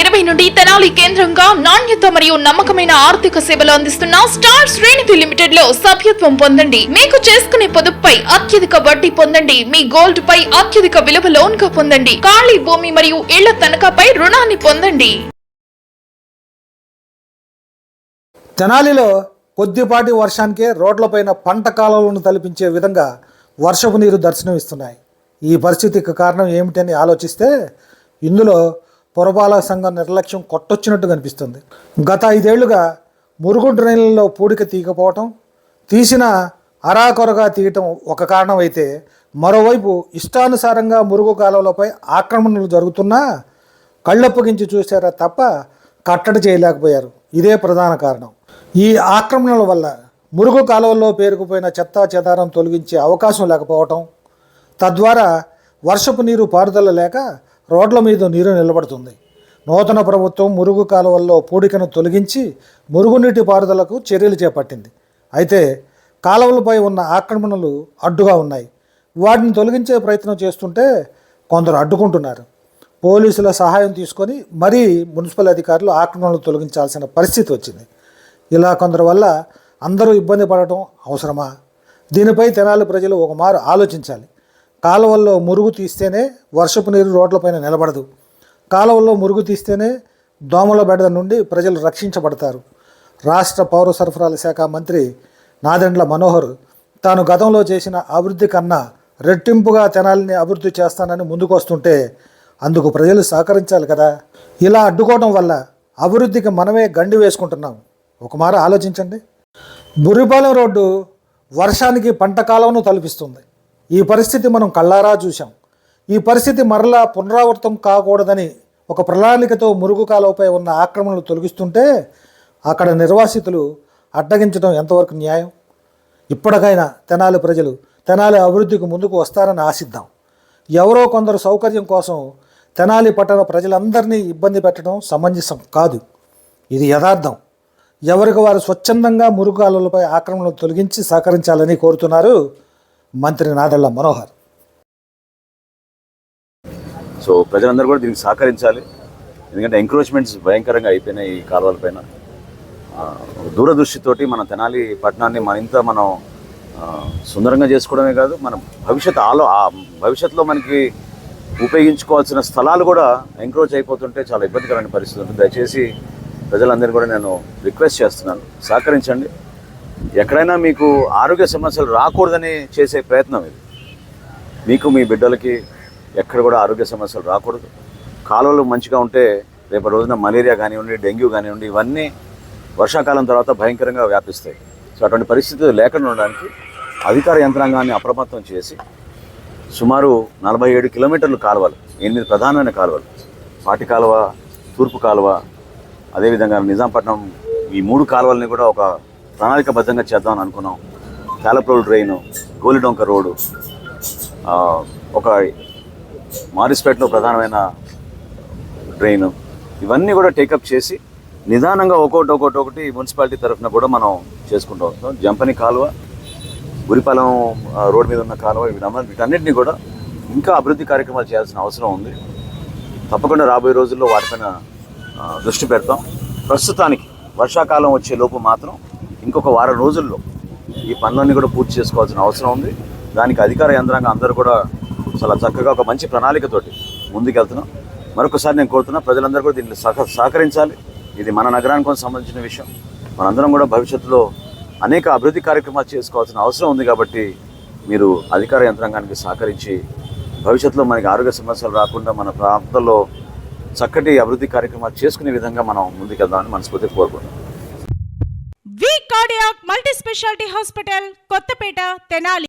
ఇరవై నుండి తెనాలి కేంద్రంగా నాణ్యత మరియు నమ్మకమైన ఆర్థిక సేవలు అందిస్తున్న స్టార్ శ్రేణిధి లిమిటెడ్లో సభ్యత్వం పొందండి. మీకు చేసుకునే పొదుపుపై అత్యధిక వడ్డీ పొందండి. మీ గోల్డ్ పై అత్యధిక విలువ లోన్గా పొందండి. ఖాళీ భూమి మరియు ఇళ్ళ తనఖాపై రుణాన్ని పొందండి. తెనాలిలో కొద్దిపాటి వర్షానికే రోడ్లపైన పంట కాలువలను తలపించే విధంగా వర్షపు నీరు దర్శనమిస్తున్నాయి. ఈ పరిస్థితికి కారణం ఏమిటని ఆలోచిస్తే ఇందులో పురపాలక సంఘం నిర్లక్ష్యం కొట్టొచ్చినట్టు కనిపిస్తుంది. గత ఐదేళ్ళుగా మురుగు డ్రైన్లలో పూడిక తీయకపోవటం తీసిన అరాకొరగా తీయటం ఒక కారణం అయితే మరోవైపు ఇష్టానుసారంగా మురుగు కాలువలపై ఆక్రమణలు జరుగుతున్నా కళ్ళొప్పగించి చూశారా తప్ప కట్టడి చేయలేకపోయారు. ఇదే ప్రధాన కారణం. ఈ ఆక్రమణల వల్ల మురుగు కాలువల్లో పేరుకుపోయిన చెత్తా చెదారం తొలగించే అవకాశం లేకపోవటం తద్వారా వర్షపు నీరు పారుదల లేక రోడ్ల మీద నీరు నిలబడుతుంది. నూతన ప్రభుత్వం మురుగు కాలువల్లో పూడికను తొలగించి మురుగునీటి పారుదలకు చర్యలు చేపట్టింది. అయితే కాలువలపై ఉన్న ఆక్రమణలు అడ్డుగా ఉన్నాయి. వాటిని తొలగించే ప్రయత్నం చేస్తుంటే కొందరు అడ్డుకుంటున్నారు. పోలీసుల సహాయం తీసుకొని మరీ మున్సిపల్ అధికారులు ఆక్రమణలు తొలగించాల్సిన పరిస్థితి వచ్చింది. ఇలా కొందరి వల్ల అందరూ ఇబ్బంది పడటం అవసరమా? దీనిపై తెనాలి ప్రజలు ఒక మారు ఆలోచించాలి. కాలువల్లో మురుగు తీస్తేనే వర్షపు నీరు రోడ్లపైన నిలబడదు. కాలువల్లో మురుగు తీస్తేనే దోమల బెడద నుండి ప్రజలు రక్షించబడతారు. రాష్ట్ర పౌర సరఫరాల శాఖ మంత్రి నాదెండ్ల మనోహర్ తాను గతంలో చేసిన అభివృద్ధి కన్నా రెట్టింపుగా తెనాలిని అభివృద్ధి చేస్తానని ముందుకు వస్తుంటే అందుకు ప్రజలు సహకరించాలి కదా. ఇలా అడ్డుకోవడం వల్ల అభివృద్ధికి మనమే గండి వేసుకుంటున్నాం. ఒక మార ఆలోచించండి. బురిపాలెం రోడ్డు వర్షానికి పంట కాలంను తలపిస్తుంది. ఈ పరిస్థితి మనం కళ్ళారా చూసాం ఈ పరిస్థితి మరలా పునరావృతం కాకూడదని ఒక ప్రణాళికతో మురుగు కాలువపై ఉన్న ఆక్రమణలు తొలగిస్తుంటే అక్కడ నిర్వాసితులు అడ్డగించడం ఎంతవరకు న్యాయం? ఇప్పటికైనా తెనాలి ప్రజలు తెనాలి అభివృద్ధికి ముందుకు వస్తారని ఆశిద్దాం. ఎవరో కొందరు సౌకర్యం కోసం తెనాలి పట్టణ ప్రజలందరినీ ఇబ్బంది పెట్టడం సమంజసం కాదు. ఇది యథార్థం. ఎవరికి వారు స్వచ్ఛందంగా మురుగాలులపై ఆక్రమణలు తొలగించి సహకరించాలని కోరుతున్నారు మంత్రి నాదెళ్ళ మనోహర్. సో ప్రజలందరూ కూడా దీనికి సహకరించాలి. ఎందుకంటే ఎంక్రోచ్మెంట్స్ భయంకరంగా అయిపోయినాయి ఈ కాలువలపైన దూరదృష్టితోటి మన తెనాలి పట్టణాన్ని మరింత మనం సుందరంగా చేసుకోవడమే కాదు మన భవిష్యత్ ఆలో భవిష్యత్తులో మనకి ఉపయోగించుకోవాల్సిన స్థలాలు కూడా ఎంక్రోచ్ అయిపోతుంటే చాలా ఇబ్బందికరమైన పరిస్థితి ఉంటుంది. దయచేసి ప్రజలందరూ కూడా నేను రిక్వెస్ట్ చేస్తున్నాను. సహకరించండి. ఎక్కడైనా మీకు ఆరోగ్య సమస్యలు రాకూడదని చేసే ప్రయత్నం ఇది. మీకు మీ బిడ్డలకి ఎక్కడ కూడా ఆరోగ్య సమస్యలు రాకూడదు. కాలువలు మంచిగా ఉంటే రేపు రోజున మలేరియా కానివ్వండి డెంగ్యూ కానివ్వండి ఇవన్నీ వర్షాకాలం తర్వాత భయంకరంగా వ్యాపిస్తాయి. సో అటువంటి పరిస్థితులు లేకుండా ఉండడానికి అధికార యంత్రాంగాన్ని అప్రమత్తం చేసి సుమారు నలభై ఏడు కిలోమీటర్లు కాలువలు ఎనిమిది ప్రధానమైన కాలువలు పాటి కాలువ తూర్పు కాలువ అదేవిధంగా నిజాంపట్నం ఈ మూడు కాలువల్ని కూడా ఒక ప్రణాళికబద్ధంగా చేద్దామని అనుకున్నాం. తాలప్రోల్ డ్రైను గోలిడొంక రోడ్డు ఒక మారిస్పేటలో ప్రధానమైన డ్రైన్. ఇవన్నీ కూడా టేకప్ చేసి నిదానంగా ఒక్కొక్కటి ఒక్కొక్కటి ఒకటి మున్సిపాలిటీ తరఫున కూడా మనం చేసుకుంటూ వస్తాం. జంపని కాలువ గురిపాలెం రోడ్డు రోడ్ మీద ఉన్న కాలువ వీటన్న- వీటన్నిటిని కూడా ఇంకా అభివృద్ధి కార్యక్రమాలు చేయాల్సిన అవసరం ఉంది. తప్పకుండా రాబోయే రోజుల్లో వాటిపైన దృష్టి పెడతాం. ప్రస్తుతానికి వర్షాకాలం వచ్చే లోపు మాత్రం ఇంకొక వారం రోజుల్లో ఈ పనులన్నీ కూడా పూర్తి చేసుకోవాల్సిన అవసరం ఉంది. దానికి అధికార యంత్రాంగం అందరూ కూడా చాలా చక్కగా ఒక మంచి ప్రణాళికతోటి ముందుకెళ్తున్నాం. మరొకసారి నేను కోరుతున్నా ప్రజలందరూ కూడా దీన్ని సహ సహకరించాలి. ఇది మన నగరానికి సంబంధించిన విషయం. మనందరం కూడా భవిష్యత్తులో అనేక అభివృద్ధి కార్యక్రమాలు చేసుకోవాల్సిన అవసరం ఉంది కాబట్టి మీరు అధికార యంత్రాంగానికి సహకరించి భవిష్యత్తులో మనకి ఆరోగ్య సమస్యలు రాకుండా మన ప్రాంతంలో చక్కటి అభివృద్ధి కార్యక్రమాలు చేసుకునే విధంగా మనం ముందుకెళ్దామని మనస్ఫూర్తిగా కోరుకుంటున్నాం. Multi speciality hospital Kothapeta Tenali.